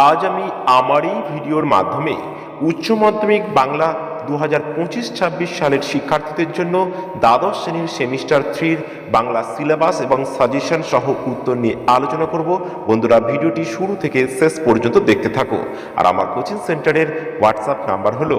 আজ আমি আমার এই ভিডিওর মাধ্যমে উচ্চ মাধ্যমিক বাংলা দু হাজার পঁচিশ ছাব্বিশ সালের শিক্ষার্থীদের জন্য দ্বাদশ শ্রেণির সেমিস্টার থ্রির বাংলা সিলেবাস এবং সাজেশন সহ উত্তর নিয়ে আলোচনা করব। বন্ধুরা, ভিডিওটি শুরু থেকে শেষ পর্যন্ত দেখতে থাকো। আর আমার কোচিং সেন্টারের হোয়াটসঅ্যাপ নাম্বার হলো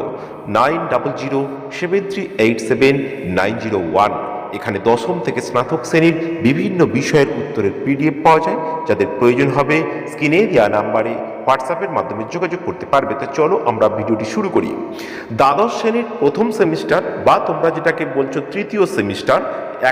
nine double zero seven three eight seven nine zero one. এখানে দশম থেকে স্নাতক শ্রেণির বিভিন্ন বিষয়ের উত্তরের পিডিএফ পাওয়া যায়, যাদের প্রয়োজন হবে স্ক্রিনে দেওয়া নাম্বারে হোয়াটসঅ্যাপের মাধ্যমে যোগাযোগ করতে পারবে। তো চলো আমরা ভিডিওটি শুরু করি। দ্বাদশ শ্রেণির প্রথম সেমিস্টার বা তোমরা যেটাকে বলছো তৃতীয় সেমিস্টার,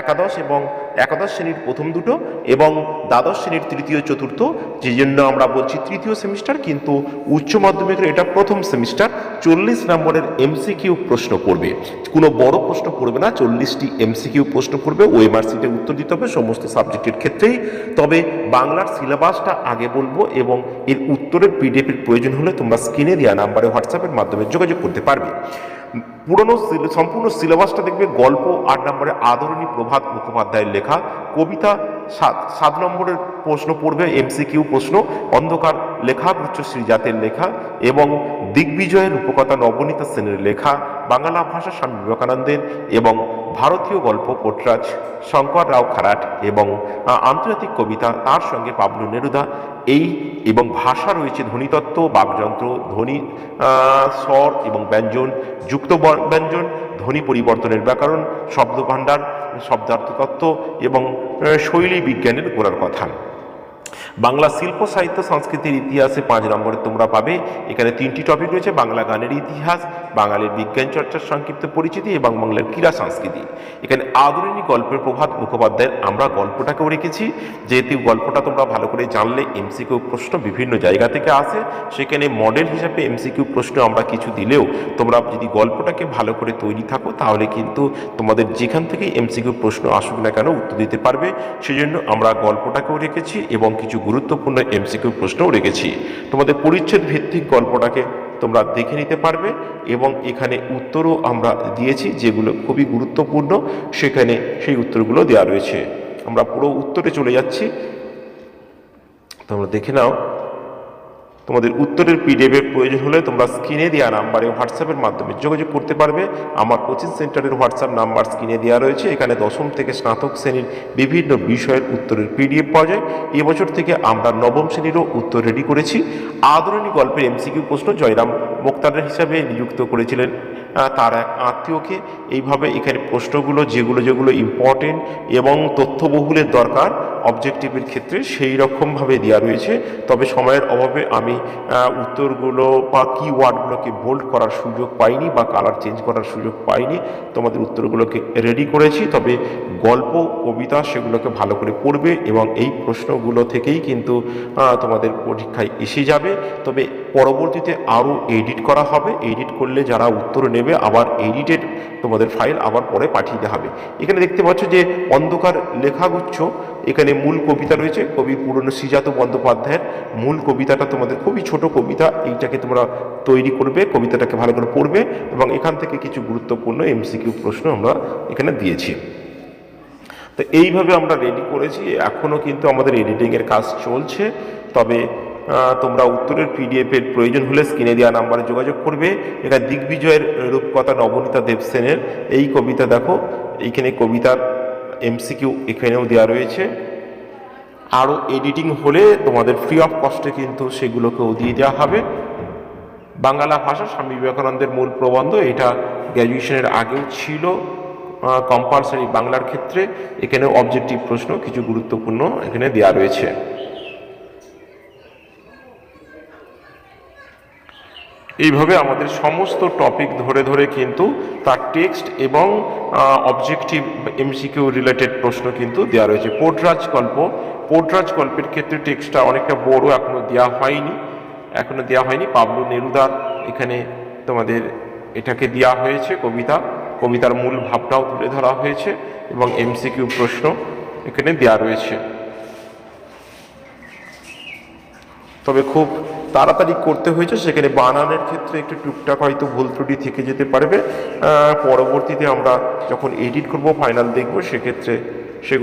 একাদশ এবং একাদশ শ্রেণির প্রথম দুটো এবং দ্বাদশ শ্রেণির তৃতীয় চতুর্থ যে জন্য আমরা বলছি তৃতীয় সেমিস্টার, কিন্তু উচ্চ মাধ্যমিকের এটা প্রথম সেমিস্টার। চল্লিশ নম্বরের এমসিকিউ প্রশ্ন পড়বে কোনো বড় প্রশ্ন পড়বে না, চল্লিশটি এমসিকিউ প্রশ্ন পড়বে ওএমআর সিটে উত্তর দিতে হবে সমস্ত সাবজেক্টের ক্ষেত্রেই। তবে বাংলার সিলেবাসটা আগে বলব এবং এর উত্তরের পিডিএফের প্রয়োজন হলে তোমরা স্ক্রিনে দেওয়া নাম্বারে হোয়াটসঅ্যাপের মাধ্যমে যোগাযোগ করতে পারবে। পুরনো সম্পূর্ণ সিলেবাসটা দেখবে গল্প আট নম্বরে আদরণী প্রভাত মুখোপাধ্যায়ের লেখা। কবিতা সাত সাত নম্বরের প্রশ্ন পড়বে এমসিকিউ প্রশ্ন। অন্ধকার লেখা, গুচ্ছ শ্রীজাতের লেখা। এবং দিগ্বিজয়ের রূপকথা নবনীতা সেনের লেখা বাংলা ভাষা স্বামী বিবেকানন্দের এবং ভারতীয় গল্প কোটরাজ শঙ্কর রাও খারাট এবং আন্তর্জাতিক কবিতা তার সঙ্গে পাবলু নেরুদা, এই এবং ভাষা রয়েছে ধ্বনিতত্ত্ব, বাকযন্ত্র, ধ্বনি স্বর এবং ব্যঞ্জন, যুক্ত ব্যঞ্জন, ধ্বনি পরিবর্তনের ব্যাকরণ, শব্দভাণ্ডার, শব্দার্থতত্ত্ব এবং শৈলী বিজ্ঞানের গোড়ার কথা। বাংলা শিল্প, সাহিত্য, সংস্কৃতির ইতিহাসে পাঁচ নম্বরে তোমরা পাবে। এখানে তিনটি টপিক রয়েছে, বাংলা গানের ইতিহাস, বাঙালির বিজ্ঞান চর্চার সংক্ষিপ্ত পরিচিতি এবং বাংলার ক্রীড়া সংস্কৃতি। এখানে আদরণী গল্পের প্রভাত মুখোপাধ্যায়ের আমরা গল্পটাকেও রেখেছি। যেহেতু গল্পটা তোমরা ভালো করে জানলে এমসিকিউ প্রশ্ন বিভিন্ন জায়গা থেকে আসে। সেখানে মডেল হিসাবে এমসিকিউ প্রশ্ন আমরা কিছু দিলেও তোমরা যদি গল্পটাকে ভালো করে তৈরি থাকো, তাহলে কিন্তু তোমাদের যেখান থেকে এমসিকিউ প্রশ্ন আসুক না কেন উত্তর দিতে পারবে। সেজন্য আমরা গল্পটাকেও রেখেছি এবং কিছু গুরুত্বপূর্ণ এমসিকিউ প্রশ্নও রেখেছি। তোমাদের পরিচ্ছেদ ভিত্তিক গল্পটাকে তোমরা দেখে নিতে পারবে এবং এখানে উত্তরও আমরা দিয়েছি যেগুলো খুবই গুরুত্বপূর্ণ। সেখানে সেই উত্তরগুলো দেওয়া রয়েছে। আমরা পুরো উত্তরে চলে যাচ্ছি। তোমরা দেখে নাও। তোমাদের উত্তরের পিডিএফ এর প্রয়োজন হলে তোমরা স্ক্রিনে দেওয়া নাম্বারে হোয়াটসঅ্যাপের মাধ্যমে যোগাযোগ করতে পারবে। আমার কোচিং সেন্টারের হোয়াটসঅ্যাপ নাম্বার স্ক্রিনে দেওয়া রয়েছে। এখানে দশম থেকে স্নাতক শ্রেণির বিভিন্ন বিষয়ের উত্তরের পিডিএফ পাওয়া যায়। এবছর থেকে আমরা নবম শ্রেণীরও উত্তর রেডি করেছি। আদরণী গল্পের এমসিকিউ প্রশ্ন জয়রাম মোক্তারের হিসাবে নিযুক্ত করেছিলেন তার এক আত্মীয়কে। এইভাবে এখানে প্রশ্নগুলো, যেগুলো যেগুলো ইম্পর্টেন্ট এবং তথ্যবহুলের দরকার অবজেক্টিভের ক্ষেত্রে সেই রকমভাবে দেওয়া রয়েছে। তবে সময়ের অভাবে আমি উত্তরগুলো বা কি ওয়ার্ডগুলোকে বোল্ড করার সুযোগ পাইনি বা কালার চেঞ্জ করার সুযোগ পাইনি। তোমাদের উত্তরগুলোকে রেডি করেছি। তবে গল্প, কবিতা সেগুলোকে ভালো করে পড়বে এবং এই প্রশ্নগুলো থেকেই কিন্তু তোমাদের পরীক্ষায় এসে যাবে। তবে পরবর্তীতে আরও এডিট করা হবে। এডিট করলে যারা উত্তর নেবে, আবার এডিটেড তোমাদের ফাইল আবার পরে পাঠিয়ে হবে। এখানে দেখতে পাচ্ছ যে অন্ধকার লেখাগুচ্ছ, এখানে মূল কবিতা রয়েছে, কবি পুরনো শ্রীজাত বন্দ্যোপাধ্যায়ের। মূল কবিতাটা তোমাদের খুবই ছোট কবিতা, এইটাকে তোমরা তৈরি করবে, কবিতাটাকে ভালো করে পড়বে এবং এখান থেকে কিছু গুরুত্বপূর্ণ এমসিকিউ প্রশ্ন আমরা এখানে দিয়েছি। তো এইভাবে আমরা রেডি করেছি। এখনও কিন্তু আমাদের এডিটিংয়ের কাজ চলছে। তবে তোমরা উত্তরের পিডিএফ এর প্রয়োজন হলে স্ক্রিনে দেওয়া নাম্বারে যোগাযোগ করবে। এখানে দিগ্বিজয়ের রূপকথা নবনীতা দেবসেনের এই কবিতা দেখো। এইখানে কবিতার এমসিকিউ এখানেও দেওয়া রয়েছে। আরও এডিটিং হলে তোমাদের ফ্রি অফ কস্টে কিন্তু সেগুলোকেও দিয়ে দেওয়া হবে। বাংলা ভাষা স্বামী বিবেকানন্দের মূল প্রবন্ধ। এটা গ্র্যাজুয়েশনের আগেও ছিল। কম্পালসারি বাংলার ক্ষেত্রে এখানে অবজেক্টিভ প্রশ্ন কিছু গুরুত্বপূর্ণ এখানে দেওয়া রয়েছে। এইভাবে আমাদের সমস্ত টপিক ধরে ধরে কিন্তু তার টেক্সট এবং অবজেক্টিভ এমসিকিউ রিলেটেড প্রশ্ন কিন্তু দেওয়া রয়েছে। পোটরাজ গল্প, পোটরাজ গল্পের ক্ষেত্রে টেক্সটটা অনেকটা বড়, এখনও দেওয়া হয়নি, এখনও দেওয়া হয়নি। পাবলু নেরুদার, এখানে তোমাদের এটাকে দেওয়া হয়েছে কবিতা। কবিতার মূল ভাবটাও তুলে ধরা হয়েছে এবং এমসিকিউ প্রশ্ন এখানে দেওয়া রয়েছে। তবে খুব তাড়াতাড়ি করতে হয়েছে, সেখানে বানানের ক্ষেত্রে একটু টুকটাক হয়তো ভুল ত্রুটি থেকে যেতে পারবে। পরবর্তীতে আমরা যখন এডিট করব ফাইনাল দেখব, সেক্ষেত্রে সেগুলো